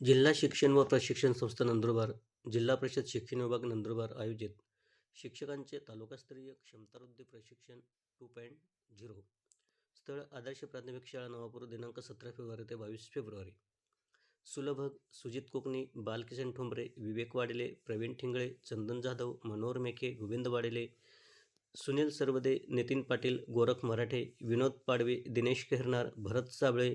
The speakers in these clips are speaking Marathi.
जिल्हा शिक्षण व प्रशिक्षण संस्था नंदुरबार जिल्हा परिषद शिक्षण विभाग नंदुरबार आयोजित शिक्षकांचे तालुकास्तरीय क्षमतावृद्धी प्रशिक्षण टू पॉईंट झिरो स्थळ आदर्श प्राथमिक शाळा नवापूर दिनांक सतरा फेब्रुवारी ते बावीस फेब्रुवारी. सुलभग सुजित कोकणी बालकिशन ठोंबरे विवेक वाडेले प्रवीण ठिंगळे चंदन जाधव मनोहर मेखे गोविंद वाडेले सुनील सरवदे नितीन पाटील गोरख मराठे विनोद पाडवे दिनेश केहरनार भरत साबळे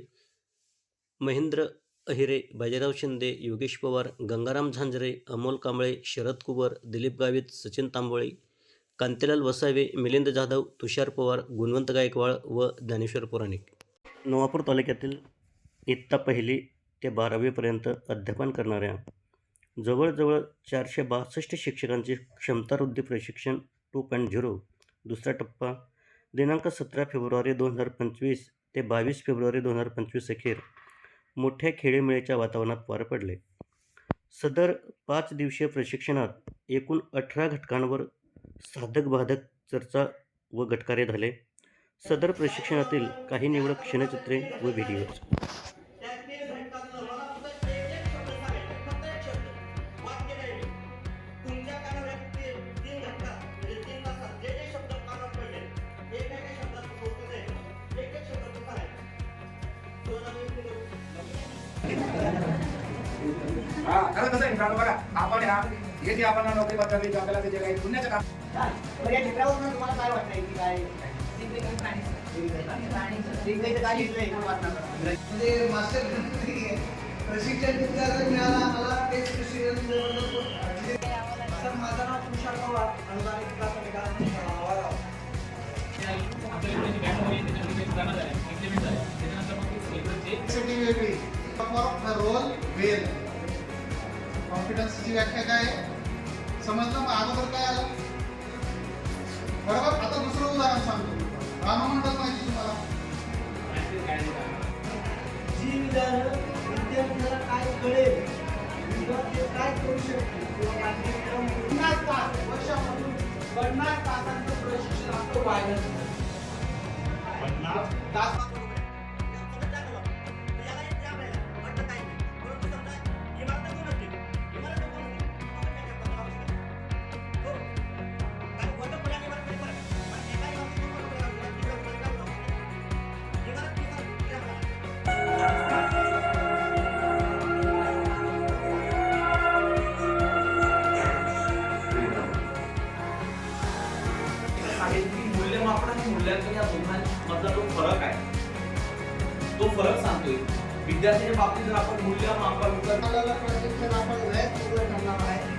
महेंद्र अहिरे बाजीराव शिंदे योगेश पवार गंगाराम झांजरे अमोल कांबळे शरद कुवर दिलीप गावित सचिन तांबोळे कांतीलाल वसावे मिलिंद जाधव तुषार पवार गुणवंत गायकवाड व ज्ञानेश्वर पुराणिक. नवापूर तालुक्यातील इत्ता पहिली ते बारावीपर्यंत अध्यापन करणाऱ्या जवळजवळ चारशे बासष्ट शिक्षकांचे क्षमतावृद्धी प्रशिक्षण टू पॉईंट झिरो दुसरा टप्पा दिनांक सतरा फेब्रुवारी दोन हजार पंचवीस ते बावीस फेब्रुवारी दोन हजार पंचवीस अखेर मोठ्या खेळीमेळीच्या वातावरणात पार पडले. सदर पाच दिवसीय प्रशिक्षणात एकूण अठरा घटकांवर साधक बाधक चर्चा व गटकार्य झाले. सदर प्रशिक्षणातील काही निवडक क्षणचित्रे व व्हिडिओज. हा खरं कसं आहे मित्रांनो बघा आपण ह्या हे जे आपण नोकरी बदलली किंवा आपल्याला जे काही पुण्याचं काम या चित्रावरून तुम्हाला काय वाटतंय की काय म्हणजे मास्टर प्रशिक्षण विद्यार्थी मिळाला आम्हाला ते प्रशिक्षण. सर माझं नाव तुषार पवार अनुदानित विकास अधिकारी रोल वेल कॉन्फिडन्सची व्याख्या काय आहे? समजलं मग अगोदर काय आलं? बरोबर? आता दुसरं उदाहरण सांगतो. राममंडळ माहिती तुम्हाला? जी विधानं विद्यार्थ्याला काय कळेल किंवा ते काय करू शकते किंवा पाठ्यक्रम पन्नास तास वर्षामधून पन्नास तासांचं प्रशिक्षण असतं व्हायला तास त्या या जो फरक आहे तो फरक सांगतोय. विद्यार्थ्याच्या बाबतीत जर आपण मूल्यमापन कर आपण लयच पूर्ण करणार आहे.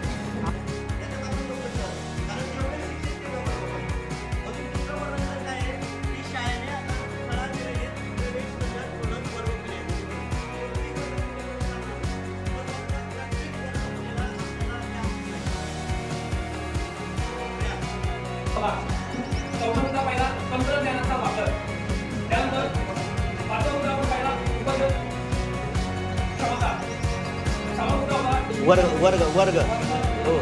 वर्ग वर्ग वर्ग. हो.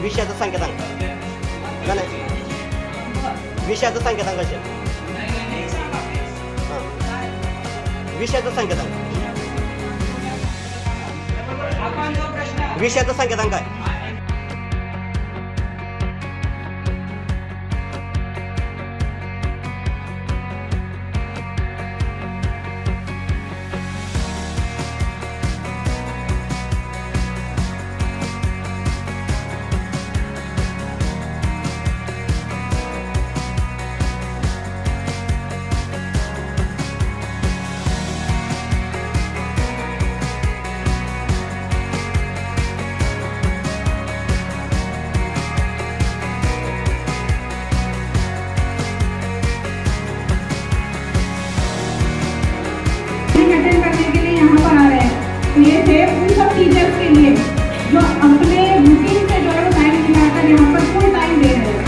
विषयाचं संकेतांक. नाही, नाही. विषयाचं संकेतांक असेल. हां. विषयाचं संकेतांक. विषयाचं संकेतांक आहे. कोचिंग अटेंड करने के लिए यहाँ पर आ रहे हैं तो ये थे उन सब टीचर्स के लिए जो अपने रूटीन से जो है टाइम निकालकर यहाँ पर फुल टाइम दे रहे हैं